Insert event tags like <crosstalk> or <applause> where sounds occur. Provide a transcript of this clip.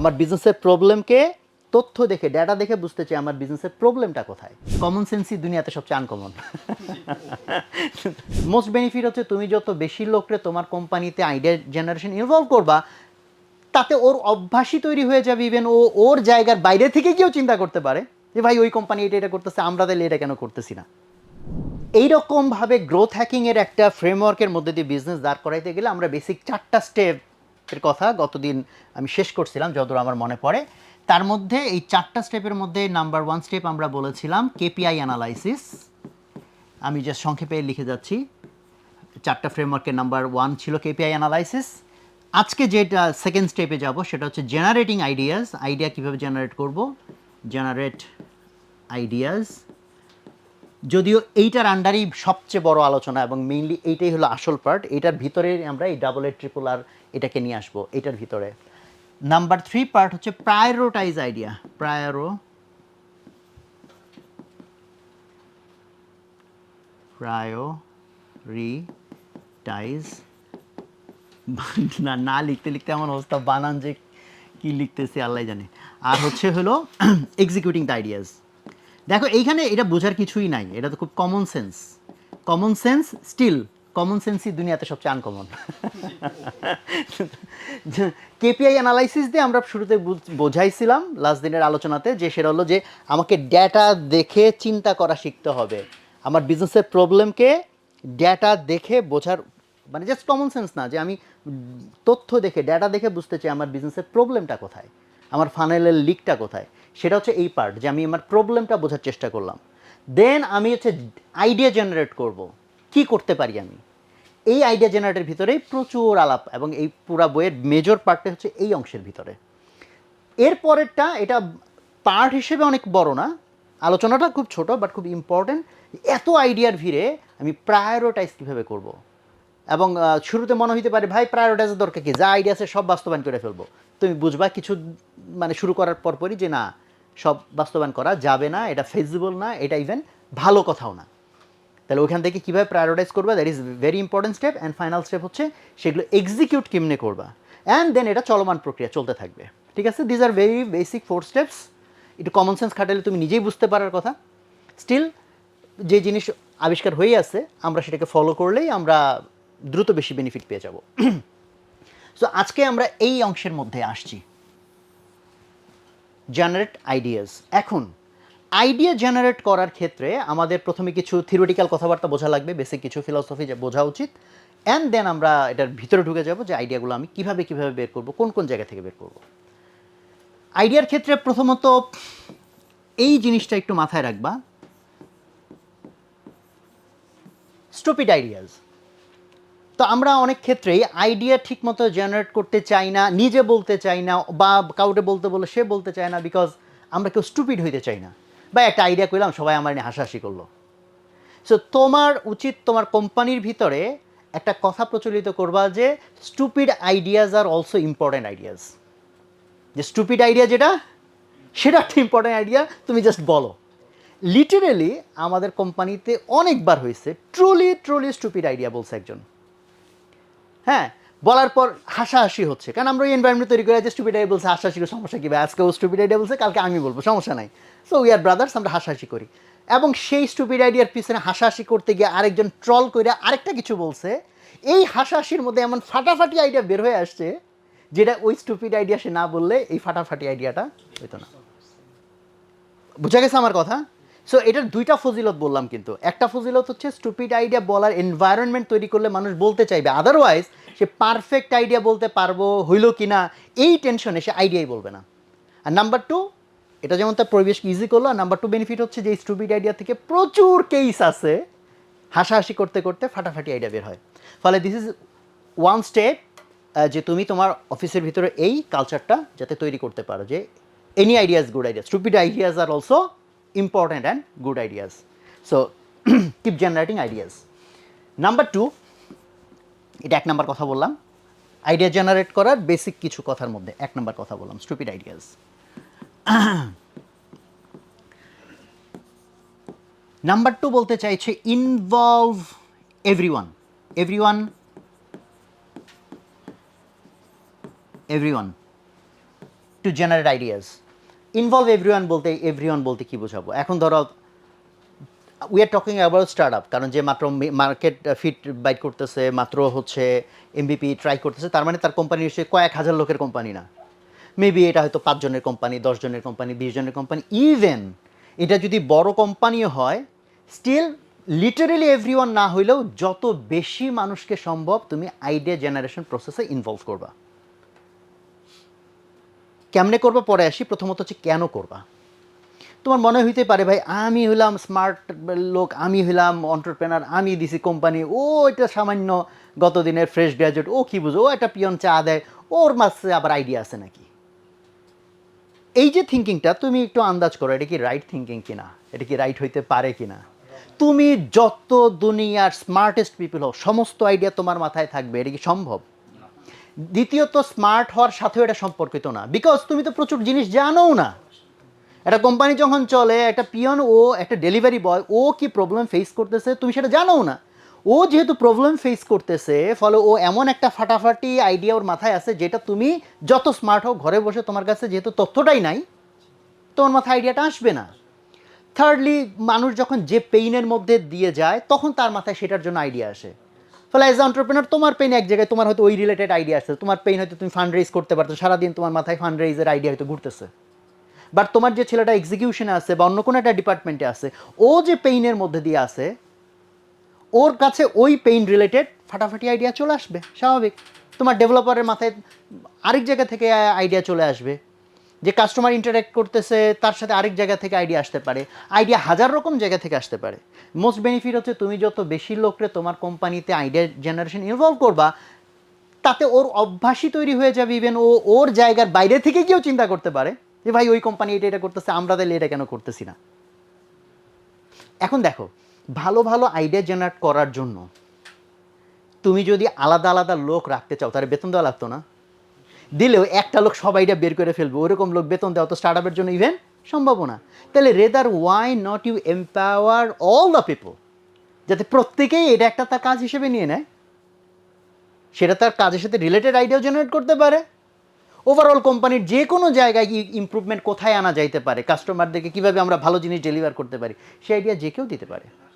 আমার বিজনেসের প্রবলেমকে তথ্য দেখে ডেটা দেখে বুঝতে চাই আমার বিজনেসের প্রবলেমটা কোথায়। কমন সেন্সই দুনিয়াতে সবচেয়ে আনকমন মোস্ট বেনিফিট হচ্ছে তুমি যত বেশি লোকরে তোমার কোম্পানিতে আইডিয়া জেনারেশন ইনভলভ করবা, তাতে ওর অভ্যাসই তৈরি হয়ে যাবে ইভেন ও ওর জায়গার বাইরে থেকে কেউ চিন্তা করতে পারে যে, ভাই, ওই কোম্পানি এটা এটা করতেছে, আমরা তাহলে এটা কেন করতেছি না? এইরকমভাবে গ্রোথ হ্যাকিংয়ের একটা ফ্রেমওয়ার্কের মধ্যে দিয়ে বিজনেস দাঁড় করাইতে গেলে আমরা বেসিক চারটা স্টেপের কথা, গতদিন আমি শেষ করছিলাম, যতদূর আমার মনে পড়ে। তার মধ্যে এই চারটা স্টেপের মধ্যে নাম্বার ওয়ান স্টেপ আমরা বলেছিলাম, কেপিআই অ্যানালাইসিস। আমি জাস্ট সংক্ষেপে লিখে যাচ্ছি। চারটা ফ্রেমওয়ার্কের নাম্বার ওয়ান ছিল কেপিআই অ্যানালাইসিস। আজকে যেটা সেকেন্ড স্টেপে যাব, সেটা হচ্ছে জেনারেটিং আইডিয়াস আইডিয়া কীভাবে জেনারেট করব? জেনারেট আইডিয়াস যদিও এইটার আন্ডারেই সবচেয়ে বড় আলোচনা এবং মেইনলি এইটাই হলো আসল পার্ট এটার ভিতরে আমরা এই ডাবল এ ট্রিপল আর এটাকে নিয়ে আসব এটার ভিতরে। নাম্বার থ্রি পার্ট হচ্ছে প্রায়োরোটাইজ আইডিয়া প্রায়োরো প্রায়োরিটাইজ না না লিখতে লিখতে এমন অবস্থা, বানান যে কি লিখতেছি আল্লাহ জানে। আর হচ্ছে হলো এক্সিকিউটিং দ্য আইডিয়াস দেখো, এইখানে এটা বোঝার কিছুই নাই। এটা তো খুব common sense common sense still common সেন্সই দুনিয়াতে সবচেয়ে আনকমন কেপিআই অ্যানালাইসিস দিয়ে আমরা শুরুতে বোঝাইছিলাম লাস্ট দিনের আলোচনাতে, যে সেটা হলো যে আমাকে ডেটা দেখে চিন্তা করা শিখতে হবে। আমার বিজনেসের প্রবলেমকে ডেটা দেখে বোঝার মানে জাস্ট কমন সেন্স না, যে আমি তথ্য দেখে ডেটা দেখে বুঝতে চাই আমার বিজনেসের প্রবলেমটা কোথায়? আমার ফানেলের লিকটা কোথায়? সেটা হচ্ছে এই পার্ট যে আমি আমার প্রবলেমটা বোঝার চেষ্টা করলাম। দেন আমি হচ্ছে আইডিয়া জেনারেট করব। কি করতে পারি আমি? এই আইডিয়া জেনারেটের ভিতরেই প্রচুর আলাপ এবং এই পুরা বইয়ের মেজর পার্টটা হচ্ছে এই অংশের ভিতরে। এর পরেরটা, এটা পার্ট হিসেবে অনেক বড় না, আলোচনাটা খুব ছোট বাট খুব ইম্পর্টেন্ট এত আইডিয়ার ভিড়ে আমি প্রায়োরিটাইজ কীভাবে করব? এবং শুরুতে মনে হইতে পারে, ভাই প্রায়োরিটাইজের দরকার কি? যা আইডিয়া আছে সব বাস্তবায়ন করে ফেলব। তুমি বুঝবা কিছু মানে শুরু করার পরপরই যে না সব বাস্তবায়ন করা যাবে না, এটা ফেজিবল না, এটা ইভেন ভালো কথাও না। তাহলে ওইখান থেকে কীভাবে প্রায়োরিটাইজ করবা? That is very important step and final step হচ্ছে সেগুলো এক্সিকিউট কেমনে করবা? অ্যান্ড দেন এটা চলমান প্রক্রিয়া চলতে থাকবে। ঠিক আছে? These are very basic four steps একটু কমন সেন্স খাটালে তুমি নিজেই বুঝতে পারার কথা। স্টিল যে জিনিস আবিষ্কার হয়ে আছে, আমরা সেটাকে ফলো করলেই আমরা দ্রুত বেশি বেনিফিট পেয়ে যাব। সো <clears throat> আজকে আমরা এই অংশের মধ্যে আসছি। জেনারেট আইডিয়াস এখন আইডিয়া জেনারেট করার ক্ষেত্রে আমাদের প্রথমে কিছু থিওরিটিক্যাল কথাবার্তা বোঝা লাগবে বেসিক কিছু ফিলসফি বোঝা উচিত অ্যান্ড দেন আমরা এটার ভিতরে ঢুকে যাব যে আইডিয়াগুলো আমি কীভাবে কীভাবে বের করব, কোন কোন জায়গা থেকে বের করব। আইডিয়ার ক্ষেত্রে প্রথমত এই জিনিসটা একটু মাথায় রাখবা। স্টুপিড আইডিয়াস তো আমরা অনেক ক্ষেত্রেই আইডিয়া ঠিকমতো জেনারেট করতে চাই না, নিজে বলতে চাই না, বা কাউকে বলতে বলে সে বলতে চায় না বিকজ আমরা কেউ স্টুপিড হইতে চাই না। বা একটা আইডিয়া করলাম সবাই আমার নিয়ে হাসাহাসি করল। সো তোমার উচিত তোমার কোম্পানির ভিতরে একটা কথা প্রচলিত করবা যে stupid ideas are also important ideas যে স্টুপিড আইডিয়া যেটা, সেটা একটা ইম্পর্টেন্ট আইডিয়া তুমি জাস্ট বলো। লিটারেলি আমাদের কোম্পানিতে অনেকবার হয়েছে ট্রুলি ট্রুলি স্টুপিড আইডিয়া বলছে একজন। হ্যাঁ বলার পর হাসাহাসি হচ্ছে। কারণ আমরা ওই এনভায়রনমেন্ট তৈরি করে যে স্টুপিড আইডিয়া বলছে হাসাহাসি সমস্যা কী? আজকে ও স্টুপিড আইডিয়া বলছে কালকে আমি বলব, সমস্যা নাই। সো উই আর ব্রাদার্স আমরা হাসাহাসি করি। এবং সেই স্টুপিড আইডিয়ার পিছনে হাসাহাসি করতে গিয়ে আরেকজন ট্রল করে আরেকটা কিছু বলছে, এই হাসাহাসির মধ্যে এমন ফাটাফাটি আইডিয়া বের হয়ে আসছে, যেটা ওই স্টুপিড আইডিয়া সে না বললে এই ফাটাফাটি আইডিয়াটা হইতো না। বুঝা গেছে আমার কথা? সো এটার দুইটা ফজিলত বললাম কিন্তু। একটা ফজিলত হচ্ছে স্টুপিড আইডিয়া বলার এনভায়রনমেন্ট তৈরি করলে মানুষ বলতে চাইবে। আদারওয়াইজ সে পারফেক্ট আইডিয়া বলতে পারব, হইল কি না এই টেনশনে সে আইডিয়াই বলবে না। আর নাম্বার টু এটা যেমন তার পরিবেশকে ইজি করল, আর নাম্বার টু বেনিফিট হচ্ছে যে স্টুপিড আইডিয়া থেকে প্রচুর কেস আছে, হাসাহাসি করতে করতে ফাটাফাটি আইডিয়া বের হয়। ফলে দিস ইজ ওয়ান স্টেপ যে তুমি তোমার অফিসের ভিতরে এই কালচারটা যাতে তৈরি করতে পারো, যে any ideas good idea stupid ideas are also important and good ideas so keep generating ideas number two এটা এক নাম্বার কথা বললাম। আইডিয়া জেনারেট করার বেসিক কিছু কথার মধ্যে এক নাম্বার কথা বললাম স্টুপিড আইডিয়াস নাম্বার টু বলতে চাইছে involve everyone everyone everyone to generate ideas involve everyone বলতে এভরিওয়ান বলতে কি বোঝাবো? এখন ধরো we are talking about startup কারণ যে মাত্র মার্কেট ফিট বাইট করতেছে, মাত্র হচ্ছে এমবিপি ট্রাই করতেছে, তার মানে তার কোম্পানি হচ্ছে কয়েক হাজার লোকের কোম্পানি না। মেবি এটা হয়তো পাঁচজনের কোম্পানি দশজনের কোম্পানি বিশ জনের কোম্পানি ইভেন এটা যদি বড় কোম্পানিও হয় স্টিল লিটারেলি এভরি না হইলেও যত বেশি মানুষকে সম্ভব তুমি আইডিয়া জেনারেশন প্রসেসে ইনভলভ করবা। কেমনে করবা? পরে আসি। প্রথমত হচ্ছে কেন করবা? তোমার মনে হইতে পারে, ভাই, আমি হইলাম স্মার্ট লোক, আমি হইলাম অন্টারপ্রেনার আমি দিছি কোম্পানি ও এটা সামান্য গত দিনের ফ্রেশ গ্র্যাজুয়েট ও কি বুঝো? ও একটা পিয়ন চা দেয়, ওর মাঝে আবার আইডিয়া আছে নাকি? এই যে থিঙ্কিংটা তুমি একটু আন্দাজ করো, এটা কি রাইট থিঙ্কিং কিনা? এটা কি রাইট হইতে পারে কিনা? তুমি যত দুনিয়ার স্মার্টেস্ট পিপল হও, সমস্ত আইডিয়া তোমার মাথায় থাকবে, এটা কি সম্ভব? দ্বিতীয়ত স্মার্ট হওয়ার সাথেও এটা সম্পর্কিত না। বিকজ তুমি তো প্রচুর জিনিস জানোও না। একটা কোম্পানি যখন চলে, একটা পিয়ন, ও একটা ডেলিভারি বয়, ও কি প্রবলেম ফেস করতেছে তুমি সেটা জানোও না। ও যেহেতু প্রবলেম ফেস করতেছে, ফলে ও এমন একটা ফাটাফাটি আইডিয়া ওর মাথায় আছে যেটা তুমি যত স্মার্ট হও ঘরে বসে তোমার কাছে যেহেতু তথ্যটাই নাই, তোমার মাথায় আইডিয়াটা আসবে না। থার্ডলি মানুষ যখন যে পেইনের মধ্যে দিয়ে যায়, তখন তার মাথায় সেটার জন্য আইডিয়া আসে। ফলে অ্যাজ অন্টারপ্রেনার তোমার পেইন এক জায়গায়, তোমার হয়তো ওই রিলেটেড আইডিয়া আসছে তোমার পেইন হয়তো তুমি ফান্ড রেজ করতে পারতো সারাদিন তোমার মাথায় ফান্ড রেজের আইডিয়া হয়তো ঘুরতেছে। বাট তোমার যে ছেলেটা এক্সিকিউশনে আছে বা অন্য কোনো একটা ডিপার্টমেন্টে আছে, ও যে পেইনের মধ্যে দিয়ে আছে, ওর কাছে ওই পেইন রিলেটেড ফাটাফাটি আইডিয়া চলে আসবে, স্বাভাবিক। তোমার ডেভেলপারের মাথায় আরেক জায়গা থেকে আইডিয়া চলে আসবে। যে কাস্টমার ইন্টারাক্ট করতেছে, তার সাথে আরেক জায়গা থেকে আইডিয়া আসতে পারে। আইডিয়া হাজার রকম জায়গা থেকে আসতে পারে। মোস্ট বেনিফিট হচ্ছে তুমি যত বেশি লোকরে তোমার কোম্পানিতে আইডিয়া জেনারেশন ইনভলভ করবা, তাতে ওর অভ্যাসই তৈরি হয়ে যাবে ইভেন ও ওর জায়গার বাইরে থেকে গিয়েও চিন্তা করতে পারে যে, ভাই, ওই কোম্পানি এটা এটা করতেছে, আমরা তাহলে এটা কেন করতেছি না? এখন দেখো, ভালো ভালো আইডিয়া জেনারেট করার জন্য তুমি যদি আলাদা আলাদা লোক রাখতে চাও, তাহলে বেতন দেওয়া লাগতো না? দিলেও একটা লোক সবাইটা বের করে ফেলবে। ওরকম লোক বেতন দেওয়া তো স্টার্ট আপের জন্য ইভেন সম্ভব না তাহলে rather why not you empower all the people যাতে প্রত্যেকেই এটা একটা তার কাজ হিসেবে নিয়ে নেয়। সেটা তার কাজের সাথে রিলেটেড আইডিয়াও জেনারেট করতে পারে। ওভারঅল কোম্পানির যে কোনো জায়গায় ইমপ্রুভমেন্ট কোথায় আনা যাইতে পারে? কাস্টমারদেরকে কীভাবে আমরা ভালো জিনিস ডেলিভার করতে পারি? সেই আইডিয়া যে কেউ দিতে পারে।